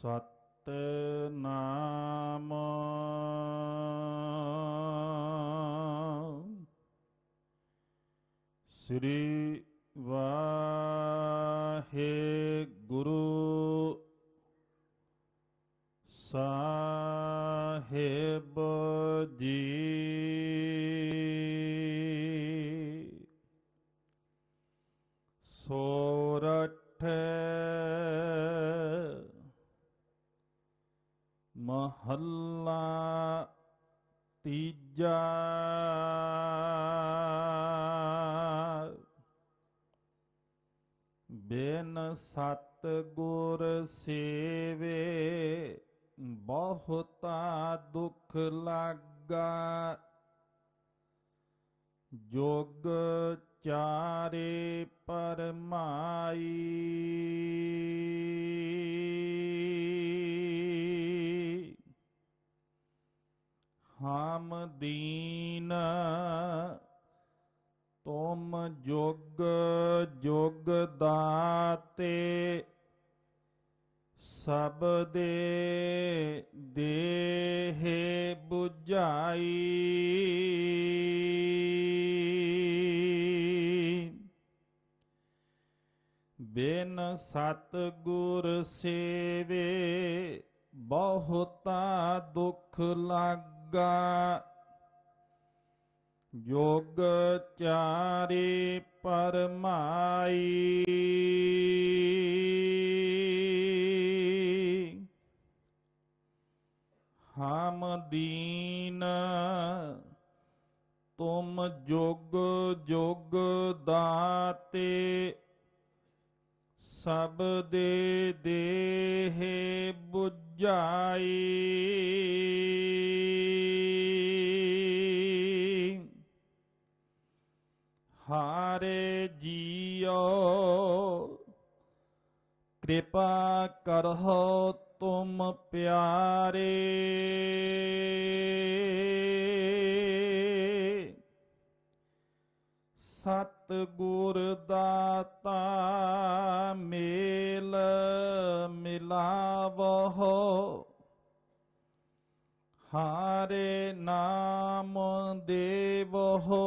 ਸਤਨਾਮ। ਸ੍ਰੀ ਵਾਹਿਗੁਰੂ ਤੀਜਾ ਬੇਨ ਸਤ ਗੁਰ ਸੇਵੇ ਬਹੁਤਾ ਦੁਖ ਲੱਗਾ ਜੋਗ ਚਾਰੇ ਪਰਮਾਈ ਹਮ ਦੀਨ। ਤੁਮ ਜੁਗ ਜੁਗ ਦਾਤੇ, ਸਭ ਦੇ ਦੇਹ 부ਝਾਈ ਬਿਨ ਸਤ ਗੁਰ ਸੇਵੇ ਬਹੁਤਾ ਦੁਖ ਲੱਗ ਯੋਗ ਚਾਰੇ ਪਰਮਾਈ। ਹਮ ਦੀਨ ਤੁਮ ਜੁਗ ਜੁਗ ਦਾਤੇ ਸਭ ਦੇ ਦੇਹ 부ਝਾਈ ਹਾਰੇ ਜੀਓ ਕਿਰਪਾ ਕਰਹੁ ਤੁਮ ਪਿਆਰੇ। ਸਤ ਗੁਰ ਦਾਤਾ ਮਿਲਾਵਹੁ ਹਾਰੇ ਨਾਮ ਦੇਵਹੁ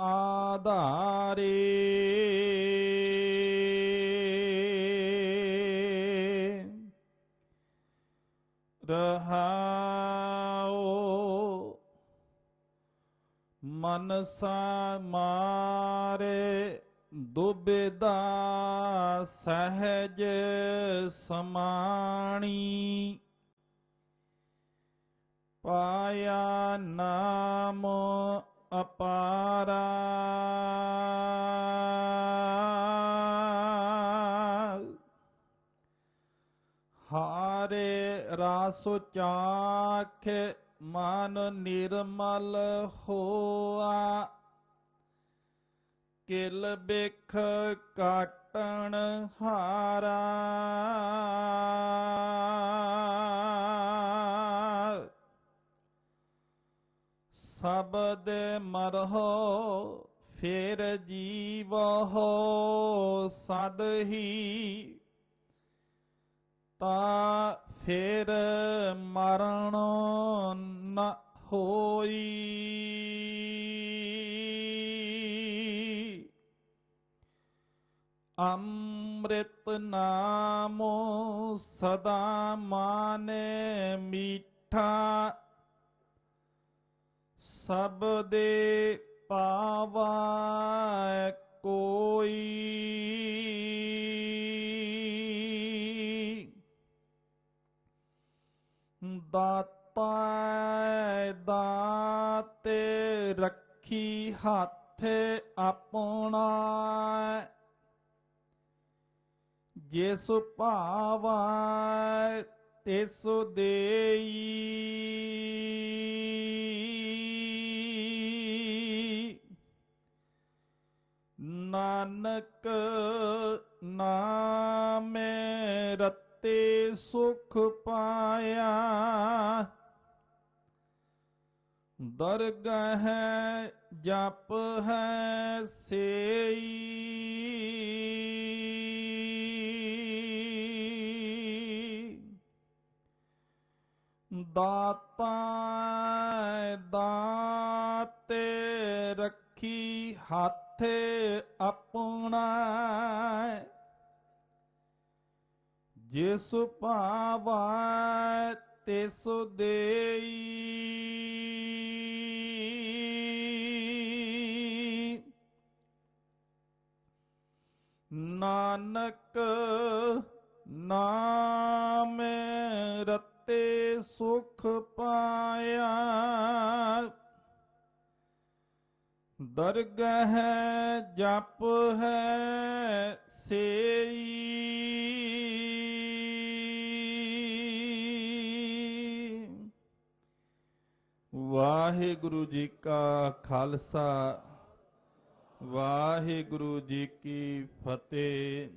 ਆਧਾਰੇ। ਰਹਾਉ ਮਨਸਾ ਮਾਰੇ ਦੁਬਿਦਾ ਸਹਜ ਸਮਾਣੀ। ਪਾਇਆ ਨਾਮ ਅਪਾਰਾ। ਹਾਰੇ ਰਾਸੋ ਚਾਖ ਮਨ ਨਿਰਮਲ ਹੋਆ। ਕਿਲ ਬਿਖ ਕਾਟਣ ਹਾਰਾ। ਸਬਦ ਮਰਹੋ ਫੇਰ ਜੀਵਹੁ ਸਦ ਹੀ। ਤਾ ਫੇਰ ਮਰਨ ਨ ਹੋਈ। ਅੰਮ੍ਰਿਤ ਨਾਮੋ ਸਦਾ ਮਾਨੇ ਮੀਠਾ। ਸਭ ਦੇ ਪਾਵਾ ਕੋਈ। ਦਾਤਾ ਦਾਤੇ ਰੱਖੀ ਹੱਥ ਆਪਣਾ। ਜਿਸ ਭਾਵਾ ਤਿਸ ਦੇਈ। ਨਾਨਕ ਨਾਮੇ ਰਤੇ ਸੁਖ ਪਾਇਆ ਦਰਗਹ ਜਪ ਹੈ ਸੇ ਦਾਤਾ ਦਾਤੇ ਰੱਖੀ ਹੱਥੇ ਆਪਣਾ ਜਿਸ ਭਾਵੈ ਤਿਸ ਦੇਈ। ਨਾਨਕ ਨਾ ਸੁਖ ਪਾਇਆ। ਦਰਗਹ ਜਪ ਹੈ ਸੇਈ। ਵਾਹਿਗੁਰੂ ਜੀ ਕਾ ਖਾਲਸਾ। ਵਾਹਿਗੁਰੂ ਜੀ ਕੀ ਫਤਿਹ।